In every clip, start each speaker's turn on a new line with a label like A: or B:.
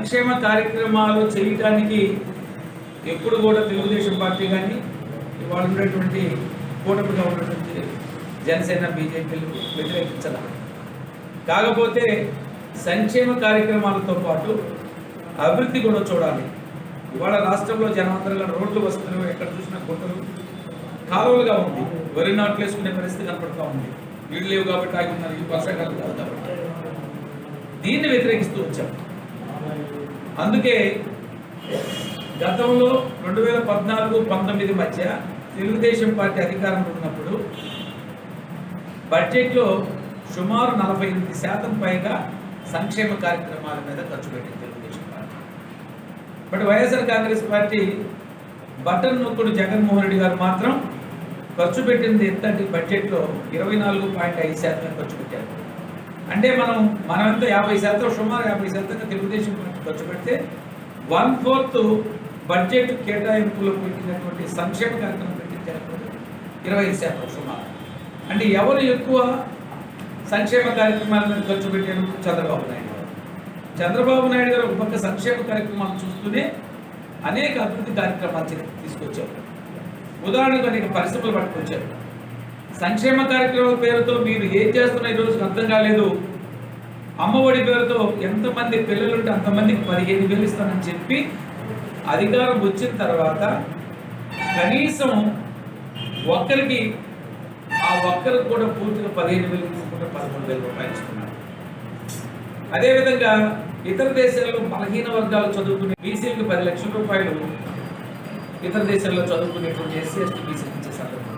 A: సంక్షేమ కార్యక్రమాలు చేయటానికి ఎప్పుడు కూడా తెలుగుదేశం పార్టీ కానీ ఇవాళ ఉన్నటువంటి కూటమిగా ఉన్నటువంటి జనసేన బీజేపీలు వ్యతిరేకించాల. కాకపోతే సంక్షేమ కార్యక్రమాలతో పాటు అభివృద్ధి కూడా చూడాలి. ఇవాళ రాష్ట్రంలో జనమంతరంగా రోడ్లు వస్తున్నారు ఎక్కడ చూసినా గుట్టలు కాలువలుగా ఉంది. వరి నాట్లు వేసుకునే పరిస్థితి కనపడుతూ ఉంది. వీళ్ళు లేవు కాబట్టి ఆగి ఉన్నారు ఈ వర్షాకాలం కాదు కాబట్టి. దీన్ని వ్యతిరేకిస్తూ వచ్చాం. అందుకే గతంలో రెండు వేల పద్నాలుగు పంతొమ్మిది మధ్య తెలుగుదేశం పార్టీ అధికారంలో ఉన్నప్పుడు బడ్జెట్లో సుమారు నలభై ఎనిమిది శాతం పైగా సంక్షేమ కార్యక్రమాల మీద ఖర్చు పెట్టింది Telugu Desam party. But YSR Congress party button నొక్కుడు Jaganmohan Reddy garu మాత్రం ఖర్చు పెట్టింది ఎంత బడ్జెట్లో ఇరవై నాలుగు పాయింట్ ఐదు శాతం ఖర్చు పెట్టారు. అంటే మనం మనమంతా యాభై శాతం సుమారు యాభై శాతంగా తెలుగుదేశం పార్టీ ఖర్చు పెడితే వన్ ఫోర్త్ బడ్జెట్ కేటాయింపులో పెట్టినటువంటి సంక్షేమ కార్యక్రమం పెట్టించినటువంటి ఇరవై ఐదు శాతం సుమారు. అంటే ఎవరు ఎక్కువ సంక్షేమ కార్యక్రమాలను ఖర్చు పెట్టారు? చంద్రబాబు నాయుడు గారు. చంద్రబాబు నాయుడు గారు ఒక పక్క సంక్షేమ కార్యక్రమాలు చూస్తూనే అనేక అభివృద్ధి కార్యక్రమాలు తీసుకొచ్చారు. ఉదాహరణకు అనేక పరిశ్రమలు పట్టుకొచ్చారు సంక్షేమ కార్యక్రమాల పేరుతో మీరు ఏం చేస్తున్న ఈ రోజుకి అర్థం కాలేదు. అమ్మఒడి పేరుతో ఎంతమంది పిల్లలుంటే అంతమందికి పదిహేను వేలు ఇస్తానని చెప్పి అధికారం వచ్చిన తర్వాత కనీసం ఒక్కరికి ఆ ఒక్కరికి కూడా పూర్తిగా పదిహేను వేలు తీసుకుంటే పదమూడు వేల రూపాయలు ఇస్తున్నారు. అదేవిధంగా ఇతర దేశాల్లో బలహీన వర్గాలు చదువుకునే బీసీలకు పది లక్షల రూపాయలు ఇతర దేశాల్లో చదువుకునేటువంటి ఎస్సీ ఎస్టీ బీసీ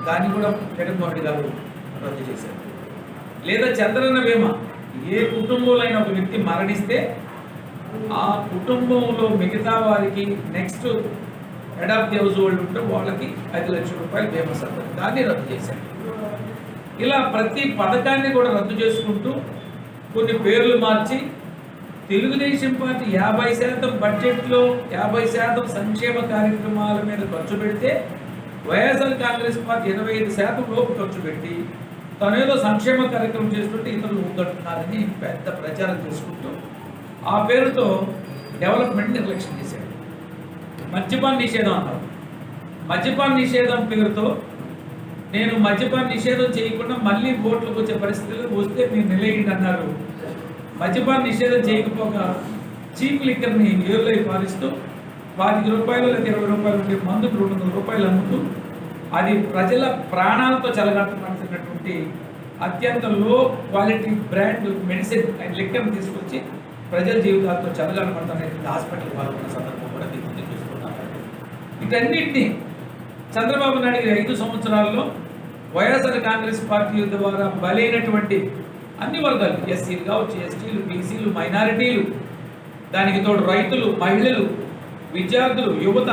A: దాన్ని కూడా జగన్మోహన్ రెడ్డి గారు రద్దు చేశారు. లేదా చంద్రన్న బీమా ఏ కుటుంబంలో అయినా ఒక వ్యక్తి మరణిస్తే ఆ కుటుంబంలో మిగతా వారికి next head of the household ఉంటే వాళ్ళకి ఐదు లక్షల రూపాయలు బీమా సర్వర్ దాన్ని రద్దు చేశారు. ఇలా ప్రతి పథకాన్ని కూడా రద్దు చేసుకుంటూ కొన్ని పేర్లు మార్చి తెలుగుదేశం పార్టీ యాభై శాతం బడ్జెట్లో యాభై శాతం సంక్షేమ కార్యక్రమాల మీద ఖర్చు పెడితే వైఎస్ఆర్ కాంగ్రెస్ పార్టీ ఇరవై ఐదు శాతం లోపు ఖర్చు పెట్టి తనేదో సంక్షేమ కార్యక్రమం చేస్తుంటే ఇతరులు ముందంటున్నారని పెద్ద ప్రచారం చేసుకుంటూ ఆ పేరుతో డెవలప్మెంట్ నిర్లక్ష్యం చేశాడు. మద్యపాన నిషేధం అన్నారు. మద్యపాన నిషేధం పేరుతో నేను మద్యపాన నిషేధం చేయకుండా మళ్ళీ ఓట్లకు వచ్చే పరిస్థితులు వస్తే మీరు నిలయండి అన్నారు. మద్యపాన నిషేధం చేయకపోగా చీప్ లిక్కర్ని ఏరులై పాలిస్తూ పాతిక రూపాయలు లేదా ఇరవై రూపాయలు ఉంటే మందుకు రెండు వందల రూపాయలు అమ్ముతూ అది ప్రజల ప్రాణాలతో చెలగాటమాడుతున్నటువంటి అత్యంత లో క్వాలిటీ బ్రాండ్ మెడిసిన్ అండ్ లెక్కను తీసుకొచ్చి ప్రజల జీవితాలతో చెలగాటమాడుతున్నటువంటి హాస్పిటల్ పాల్గొన్న సందర్భం కూడా దీన్ని ముందు ఇటన్నింటినీ చంద్రబాబు నాయుడు ఐదు సంవత్సరాల్లో వైఎస్ఆర్ కాంగ్రెస్ పార్టీ ద్వారా బలైనటువంటి అన్ని వర్గాలు ఎస్సీలు కావచ్చు ఎస్టీలు బీసీలు మైనారిటీలు దానికి తోడు రైతులు మహిళలు విద్యార్థులు యువత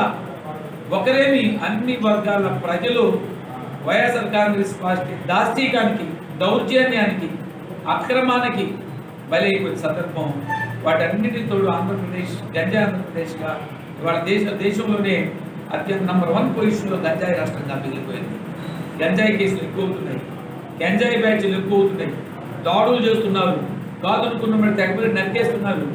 A: ఒకరేమి అన్ని వర్గాల ప్రజలు వైఎస్ఆర్ కాంగ్రెస్ పార్టీ దాస్తీకానికి దౌర్జన్యానికి అక్రమానికి బలైపోయిన సందర్భం. వాటన్నిటి తోడు ఆంధ్రప్రదేశ్ గంజా ఆంధ్రప్రదేశ్గా ఇవాళ దేశ దేశంలోనే అత్యంత నంబర్ వన్ పొజిషన్లో గంజాయి రాష్ట్రంగా మిగిలిపోయింది గంజాయి కేసులు ఎక్కువ అవుతున్నాయి. గంజాయి బ్యాచ్లు ఎక్కువ అవుతున్నాయి. దాడులు చేస్తున్నారు. కాదనుకున్న మరి తెగబడి నరికేస్తున్నారు.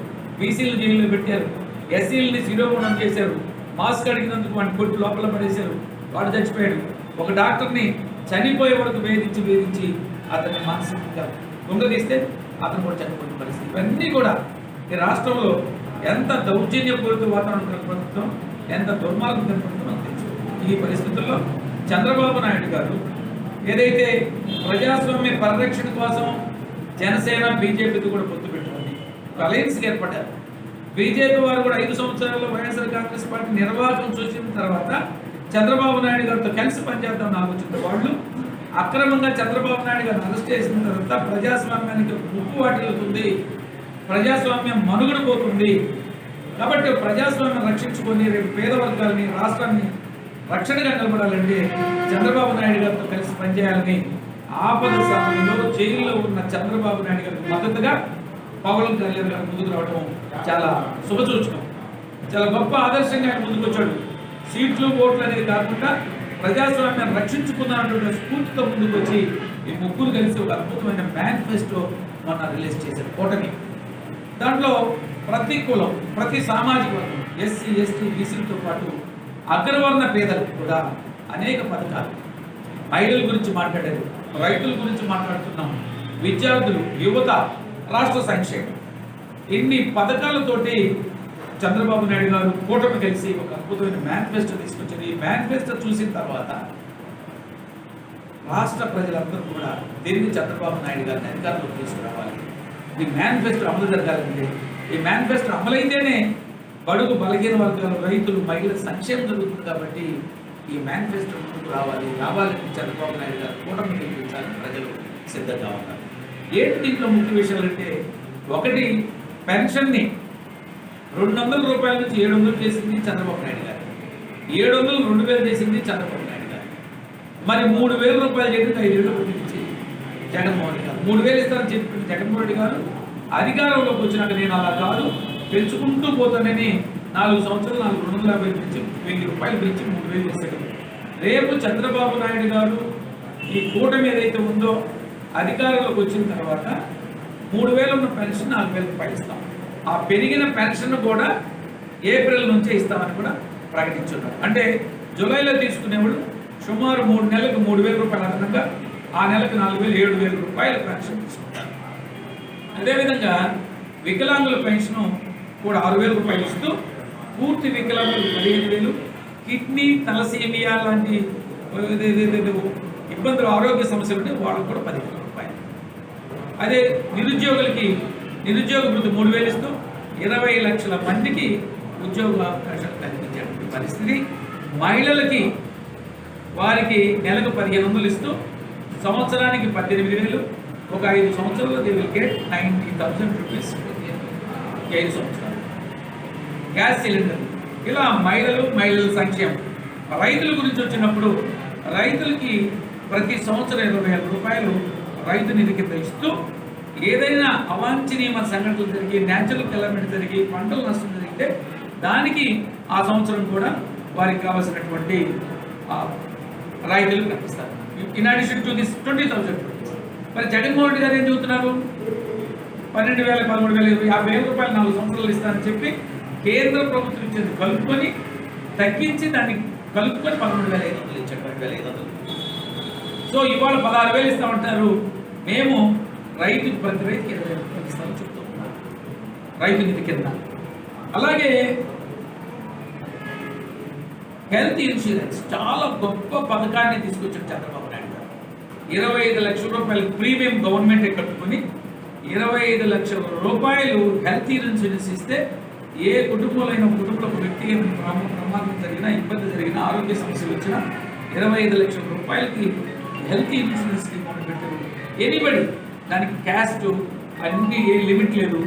A: బీసీలు జైల్లో పెట్టారు. ఎస్సీలని శిరోగుణం చేశారు. మాస్క్ అడిగినందుకు వాడిని కొట్టి లోపల పడేశారు. వాడు చచ్చిపోయాడు. ఒక డాక్టర్ని చనిపోయే వరకు వేధించి వేధించి అతన్ని మానసికంగా దొంగతీస్తే అతను కూడా చనిపోయిన పరిస్థితి. ఇవన్నీ కూడా ఈ రాష్ట్రంలో ఎంత దౌర్జన్యపూరిత వాతావరణం కనపడుతుందో ఎంత దుర్మార్గం కనపడుతుందో మనకు తెలుసు. ఈ పరిస్థితుల్లో చంద్రబాబు నాయుడు గారు ఏదైతే ప్రజాస్వామ్య పరిరక్షణ కోసం జనసేన బీజేపీతో కూడా పొత్తు పెట్టుకుంది అలయన్స్ ఏర్పడ్డారు. బీజేపీ వారు కూడా ఐదు సంవత్సరాల్లో వైఎస్ఆర్ కాంగ్రెస్ పార్టీ నిర్వాహకం చూసిన తర్వాత చంద్రబాబు నాయుడు గారితో కలిసి పనిచేద్దామని ఆలోచించిన వాళ్ళు అక్రమంగా చంద్రబాబు నాయుడు గారిని అరెస్ట్ చేసిన తర్వాత ప్రజాస్వామ్యానికి ముప్పు వాటిల్లుతుంది ప్రజాస్వామ్యం మనుగడ పోతుంది. కాబట్టి ప్రజాస్వామ్యం రక్షించుకొని రేపు పేద వర్గాలని రాష్ట్రాన్ని రక్షణగా నిలబడాలంటే చంద్రబాబు నాయుడు గారితో కలిసి పనిచేయాలని ఆపద సమయంలో జైల్లో ఉన్న చంద్రబాబు నాయుడు గారికి మద్దతుగా పవలం కళ్యాణ్ గారు ముందుకు రావడం చాలా శుభసూచకం. చాలా గొప్ప ఆదర్శంగా ఆయన ముందుకు వచ్చాడు. సీట్లు ఓట్లు అనేది కాకుండా ప్రజాస్వామ్యాన్ని రక్షించుకున్నటువంటి స్ఫూర్తితో ముందుకు వచ్చి ఈ ముగ్గురు కలిసి ఒక అద్భుతమైన మేనిఫెస్టో మొన్న రిలీజ్ చేశారు. కూటమి. దాంట్లో ప్రతి కులం ప్రతి సామాజిక వర్గం ఎస్సీ ఎస్టీ బీసీలతో పాటు అగ్రవర్ణ పేదలకు కూడా అనేక పథకాలు. మహిళల గురించి మాట్లాడారు రైతుల గురించి మాట్లాడుతున్నాం. విద్యార్థులు యువత రాష్ట్ర సంక్షేమం. ఇన్ని పథకాలతోటి చంద్రబాబు నాయుడు గారు కూటమి కలిసి ఒక అద్భుతమైన మేనిఫెస్టో తీసుకొచ్చారు. ఈ మేనిఫెస్టో చూసిన తర్వాత రాష్ట్ర ప్రజలందరూ కూడా దీన్ని చంద్రబాబు నాయుడు గారిని అధికారంలోకి తీసుకురావాలి. ఈ మేనిఫెస్టో అమలు జరగాలంటే ఈ మేనిఫెస్టో అమలైతేనే బడుగు బలహీన వర్గాలు రైతులు మహిళల సంక్షేమం జరుగుతుంది కాబట్టి ఈ మేనిఫెస్టో ముందుకు రావాలి. రావాలని చంద్రబాబు నాయుడు గారు కూటమి గెలిపించాలని ప్రజలు సిద్ధంగా ఉన్నారు. ఏంటి దీంట్లో ముఖ్య విషయాలు అంటే ఒకటి పెన్షన్ని రెండు వందల రూపాయల నుంచి ఏడు వందలు చేసింది చంద్రబాబు నాయుడు గారు. ఏడు వందలు రెండు వేలు చేసింది చంద్రబాబు నాయుడు గారు. మరి మూడు వేల రూపాయలు చేసింది ఐదు వేలు పుట్టించి జగన్మోహన్ రెడ్డి గారు. మూడు వేలు ఇస్తారని చెప్పిన జగన్మోహన్ రెడ్డి గారు అధికారంలోకి వచ్చినాక నేను అలా కాదు పెంచుకుంటూ పోతానని నాలుగు సంవత్సరాలు నాలుగు రెండు వందల యాభై నుంచి వెయ్యి రూపాయలు పెంచి మూడు వేలు ఇస్తాడు రేపు చంద్రబాబు నాయుడు గారు ఈ కూటమి ఏదైతే ఉందో అధికారంలోకి వచ్చిన తర్వాత మూడు వేలు ఉన్న పెన్షన్ నాలుగు వేలకు పైస్తాం. ఆ పెరిగిన పెన్షన్ కూడా ఏప్రిల్ నుంచే ఇస్తామని కూడా ప్రకటించున్నారు. అంటే జూలైలో తీసుకునేవాడు సుమారు మూడు నెలలకు మూడు వేల రూపాయల అదనంగా ఆ నెలకు నాలుగు వేలు ఏడు వేల రూపాయల పెన్షన్ తీసుకుంటారు. అదేవిధంగా వికలాంగుల పెన్షన్ కూడా ఆరు వేల రూపాయలు ఇస్తూ పూర్తి వికలాంగులు పదిహేను వేలు కిడ్నీ తలసేమియా లాంటి ఇది- ఇబ్బందులు ఆరోగ్య సమస్యలు ఉంటే వాళ్ళకు కూడా పదిహేను అదే నిరుద్యోగులకి నిరుద్యోగ వృత్తి మూడు వేలు ఇస్తూ ఇరవై లక్షల మందికి ఉద్యోగ అవకాశాలు కల్పించేటువంటి పరిస్థితి. మహిళలకి వారికి నెలకు పదిహేను వందలు ఇస్తూ సంవత్సరానికి పద్దెనిమిది వేలు ఒక ఐదు సంవత్సరాలు they will get ninety thousand rupees ఐదు సంవత్సరాలు. Gas cylinder. ఇలా మహిళలు మహిళల సంక్షేమం. రైతుల గురించి వచ్చినప్పుడు రైతులకి ప్రతి సంవత్సరం ఇరవై వేల రూపాయలు రైతు నిధి కింద ఇస్తూ ఏదైనా అవాంఛనీయమైన సంఘటనలు జరిగి న్యాచురల్ కెలమెంట్ జరిగి పంటలు నష్టం జరిగితే దానికి ఆ సంవత్సరం కూడా వారికి కావాల్సినటువంటి రాయితీలు రైతులు కల్పిస్తారు in addition to this twenty thousand మరి జగన్మోహన్ రెడ్డి గారు ఏం చెబుతున్నారు? పన్నెండు వేల పదమూడు వేల ఇరవై యాభై వేల రూపాయలు నాలుగు సంవత్సరాలు ఇస్తానని చెప్పి కేంద్ర ప్రభుత్వం ఇచ్చేది కలుపుకొని తగ్గించి దాన్ని కలుపుకొని పదమూడు వేల ఐదు వందలు ఇచ్చాడు పన్నెండు వేల ఐదు వందలు. సో ఇవాళ పదహారు వేలు ఇస్తామంటారు. మేము రైతు ప్రతి రైతుకి ఇరవై వేల రూపాయలు ఇస్తామని చెప్తూ ఉన్నాం రైతు నిధి కింద. అలాగే హెల్త్ ఇన్సూరెన్స్ చాలా గొప్ప పథకాన్ని తీసుకొచ్చారు చంద్రబాబు నాయుడు గారు. ఇరవై ఐదు లక్షల రూపాయలు ప్రీమియం గవర్నమెంట్ కట్టుకుని ఇరవై ఐదు లక్షల రూపాయలు హెల్త్ ఇన్సూరెన్స్ ఇస్తే ఏ కుటుంబంలో అయినా కుటుంబంలో ఒక ప్రమాదం జరిగినా ఇబ్బంది జరిగినా ఆరోగ్య సమస్యలు వచ్చినా ఇరవై ఐదు లక్షల రూపాయలకి హెల్త్ ఇన్సూరెన్స్ స్కీమ్ పెట్టారు ఎనీబడి దానికి క్యాస్ట్ అన్ని ఏ లిమిట్ లేదు.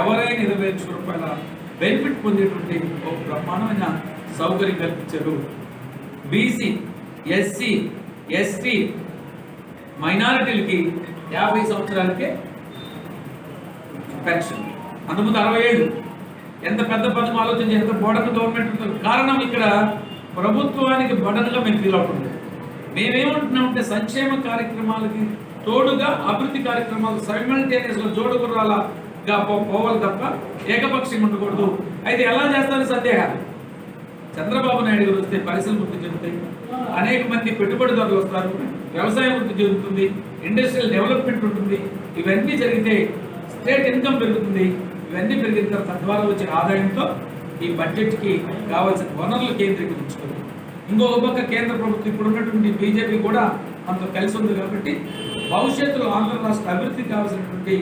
A: ఎవరైనా ఇరవై లక్షల రూపాయల బెనిఫిట్ పొందేటువంటి ఒక బ్రహ్మాండమైన సౌకర్యం కల్పించారు. బీసీ ఎస్సీ ఎస్టీ మైనారిటీలకి యాభై సంవత్సరాలకే పెన్షన్. అంతకుముందు అరవై ఏడు ఎంత పెద్ద పదం ఆలోచన ఎంత బోడక గవర్నమెంట్ కారణం ఇక్కడ ప్రభుత్వానికి బడనగా మేము ఫీల్ అవుతుంది మేమేమంటున్నామంటే సంక్షేమ కార్యక్రమాలకి తోడుగా అభివృద్ధి కార్యక్రమాలు సైమల్టేనియస్గా జోడుకురాలగా పోవాలి తప్ప ఏకపక్షంగా ఉండకూడదు. అయితే ఎలా చేస్తారని సందేహాలు? చంద్రబాబు నాయుడు గారు వస్తే పరిశ్రమ వృద్ధి చెందుతాయి అనేక మంది పెట్టుబడిదారులు వస్తారు. వ్యవసాయం వృద్ధి చెందుతుంది ఇండస్ట్రియల్ డెవలప్మెంట్ ఉంటుంది. ఇవన్నీ జరిగితే స్టేట్ ఇన్కమ్ పెరుగుతుంది. ఇవన్నీ పెరిగిన తర్వాత తద్వారా వచ్చే ఆదాయంతో ఈ బడ్జెట్కి కావాల్సిన వనరులు కేంద్రీకరించుకుంది ఇంకొక పక్క కేంద్ర ప్రభుత్వం ఇప్పుడు ఉన్నటువంటి బీజేపీ కూడా మనతో కలిసి ఉంది కాబట్టి భవిష్యత్తులో ఆంధ్ర రాష్ట్ర అభివృద్ధికి కావాల్సినటువంటి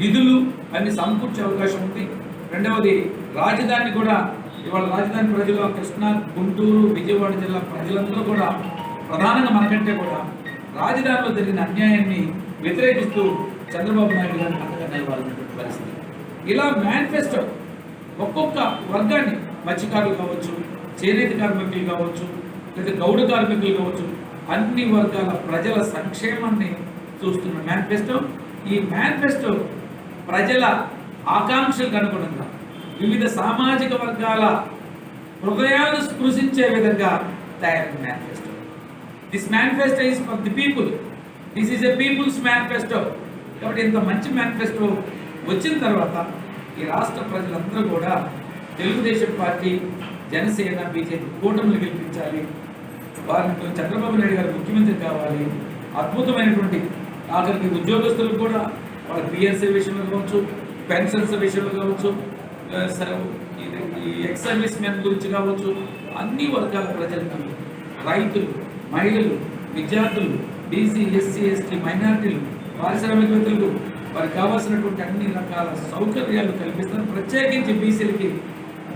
A: నిధులు అన్ని సమకూర్చే అవకాశం ఉంది. రెండవది రాజధాని కూడా ఇవాళ రాజధాని ప్రజలు కృష్ణా గుంటూరు విజయవాడ జిల్లా ప్రజలందరూ కూడా ప్రధానంగా మనకంటే కూడా రాజధానిలో జరిగిన అన్యాయాన్ని వ్యతిరేకిస్తూ చంద్రబాబు నాయుడు గారిని అంతగా నిలవాలన్నటువంటి పరిస్థితి. ఇలా మేనిఫెస్టో ఒక్కొక్క వర్గాన్ని మత్స్యకారులు కావచ్చు చేనేత కార్మికులు కావచ్చు లేదా గౌడ కార్మికులు కావచ్చు అన్ని వర్గాల ప్రజల సంక్షేమాన్ని చూస్తున్న మేనిఫెస్టో ఈ మేనిఫెస్టో ప్రజల ఆకాంక్షలకు అనుగుణంగా వివిధ సామాజిక వర్గాల హృదయాలను స్పృశించే విధంగా తయారైన manifesto this manifesto is for the people this is a people's manifesto కాబట్టి ఇంత మంచి మేనిఫెస్టో వచ్చిన తర్వాత ఈ రాష్ట్ర ప్రజలందరూ కూడా తెలుగుదేశం పార్టీ జనసేన బీజేపీ కూటమిని గెలిపించాలి. వారిని చంద్రబాబు నాయుడు గారు ముఖ్యమంత్రి కావాలి. అద్భుతమైనటువంటి ఆఖరికి ఉద్యోగస్తులకు కూడా వాళ్ళ పిఎస్సీ విషయంలో కావచ్చు పెన్షన్స్ విషయంలో కావచ్చు ఈ ఎక్స్ సర్వీస్ మెన్ గురించి కావచ్చు అన్ని వర్గాల ప్రజలకు రైతులు మహిళలు విద్యార్థులు బీసీ ఎస్సీ ఎస్టీ మైనారిటీలు పారిశ్రామికవేత్తలకు వారికి కావాల్సినటువంటి అన్ని రకాల సౌకర్యాలు కల్పిస్తాం ప్రత్యేకించి బీసీలకి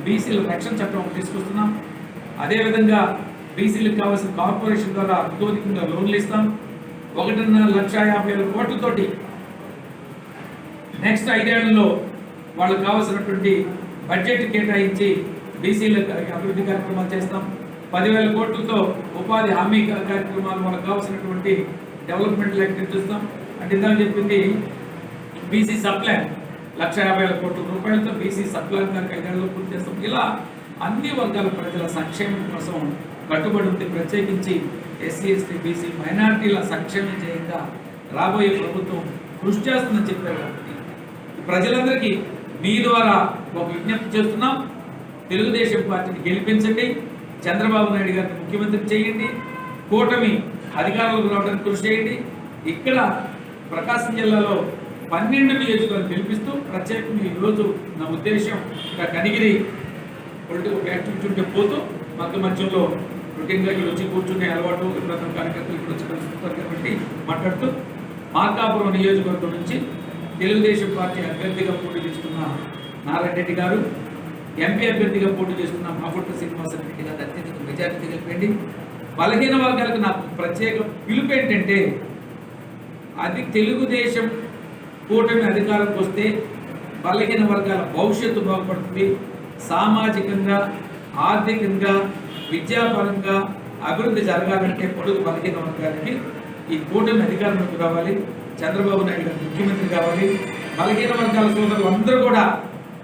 A: బీసీల రక్షణ చట్టం తీసుకొస్తున్నాం. అదేవిధంగా బీసీలకు కావాల్సిన కార్పొరేషన్ ద్వారా అత్యధికంగా లోన్లు ఇస్తాం. ఒకటిన్నర లక్ష యాభై వేల కోట్లతోటి నెక్స్ట్ ఐదేళ్ళలో వాళ్ళకు కావాల్సినటువంటి బడ్జెట్ కేటాయించి బీసీలకు అభివృద్ధి కార్యక్రమాలు చేస్తాం. పదివేల కోట్లతో ఉపాధి హామీ కార్యక్రమాలు వాళ్ళకి కావాల్సినటువంటి డెవలప్మెంట్ లెక్క ఇస్తాం అంటే ఇందాక చెప్పింది బీసీ సప్లై. లక్ష యాభై వేల కోట్ల రూపాయలతో బీసీ సప్లాన్ దాకా ఐదేళ్ళలో పూర్తి చేస్తాం. ఇలా అన్ని వర్గాల ప్రజల సంక్షేమం కోసం కట్టుబడి ఉంది ప్రత్యేకించి ఎస్సీ ఎస్టీ బీసీ మైనార్టీల సంక్షేమం చేయగా రాబోయే ప్రభుత్వం కృషి చేస్తుందని చెప్పారు. కాబట్టి ప్రజలందరికీ మీ ద్వారా ఒక విజ్ఞప్తి చేస్తున్నాం. తెలుగుదేశం పార్టీని గెలిపించండి. చంద్రబాబు నాయుడు గారిని ముఖ్యమంత్రి చేయండి. కూటమి అధికారంలోకి రావడానికి కృషి చేయండి. ఇక్కడ ప్రకాశం జిల్లాలో పన్నెండు నియోజకవర్గాలు పిలిపిస్తూ ప్రత్యేకంగా ఈరోజు నా ఉద్దేశం ఇక్కడ కనిగిరి పొలిటికల్ యాక్టివిటీ ఉంటే పోతూ మధ్య మధ్యలో రొటీన్గా ఇక్కడ వచ్చి కూర్చునే అలవాటు ప్రతి కార్యకర్తలు ఇక్కడ వచ్చి కలుసుకుంటారు కాబట్టి మాట్లాడుతూ మార్కాపురం నియోజకవర్గం నుంచి తెలుగుదేశం పార్టీ అభ్యర్థిగా పోటీ చేస్తున్న నారాయణ రెడ్డి గారు ఎంపీ అభ్యర్థిగా పోటీ చేస్తున్న మాగుంట శ్రీనివాసరెడ్డి గారు అత్యధిక మెజారిటీ గెలిపండి బలహీన వర్గాలకు నాకు ప్రత్యేక పిలుపు ఏంటంటే అది తెలుగుదేశం కూటమి అధికారంకి వస్తే బలహీన వర్గాల భవిష్యత్తు బాగుపడుతుంది. సామాజికంగా ఆర్థికంగా విద్యాపరంగా అభివృద్ధి జరగాలంటే పొడుగు బలహీన వర్గాలకి ఈ కూటమి అధికారంలోకి రావాలి. చంద్రబాబు నాయుడు గారు ముఖ్యమంత్రి కావాలి. బలహీన వర్గాల సోదరులు అందరూ కూడా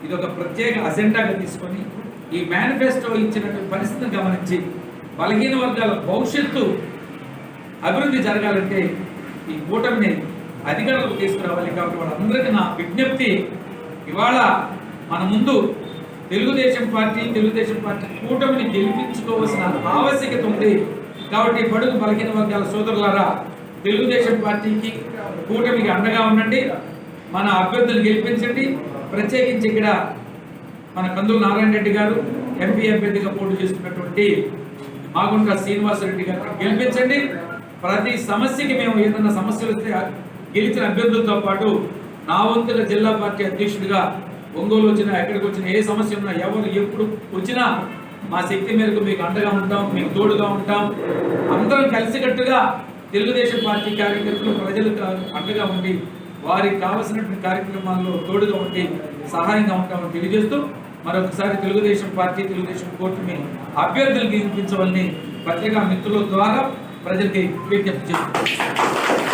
A: ఇది ఒక ప్రత్యేక అజెండాగా తీసుకొని ఈ మేనిఫెస్టో ఇచ్చినటువంటి పరిస్థితిని గమనించి బలహీన వర్గాల భవిష్యత్తు అభివృద్ధి జరగాలంటే ఈ కూటమిని అధికారులకు తీసుకురావాలి కాబట్టి వాళ్ళందరికీ నా విజ్ఞప్తి ఇవాళ మన ముందు తెలుగుదేశం పార్టీ తెలుగుదేశం పార్టీ కూటమిని గెలిపించుకోవాల్సిన ఆవశ్యకత ఉంది. కాబట్టి బడుగు బలహీన వర్గాల సోదరులారా తెలుగుదేశం పార్టీకి కూటమికి అండగా ఉండండి. మన అభ్యర్థులు గెలిపించండి. ప్రత్యేకించి ఇక్కడ మన కందులు నారాయణ రెడ్డి గారు ఎంపీ అభ్యర్థిగా పోటీ చేస్తున్నటువంటి మాగుంట శ్రీనివాసరెడ్డి గారు గెలిపించండి. ప్రతి సమస్యకి మేము ఏదైనా సమస్యలు వస్తే గెలిచిన అభ్యర్థులతో పాటు నా వంతుల జిల్లా పార్టీ అధ్యక్షుడిగా ఒంగోలు వచ్చినా ఎక్కడికి వచ్చినా ఏ సమస్య ఉన్నా ఎవరు ఎప్పుడు వచ్చినా మా శక్తి మేరకు మీకు అండగా ఉంటాం మీకు తోడుగా ఉంటాం. అందరం కలిసికట్టుగా తెలుగుదేశం పార్టీ కార్యకర్తలు ప్రజలకు అండగా ఉండి వారికి కావలసినటువంటి కార్యక్రమాల్లో తోడుగా ఉండి సహాయంగా ఉంటామని తెలియజేస్తూ మరొకసారి తెలుగుదేశం పార్టీ తెలుగుదేశం కూటమి అభ్యర్థులు గెలిపించవాలని పత్రికా మిత్రుల ద్వారా ప్రజలకి విజ్ఞప్తి చేస్తున్నాం.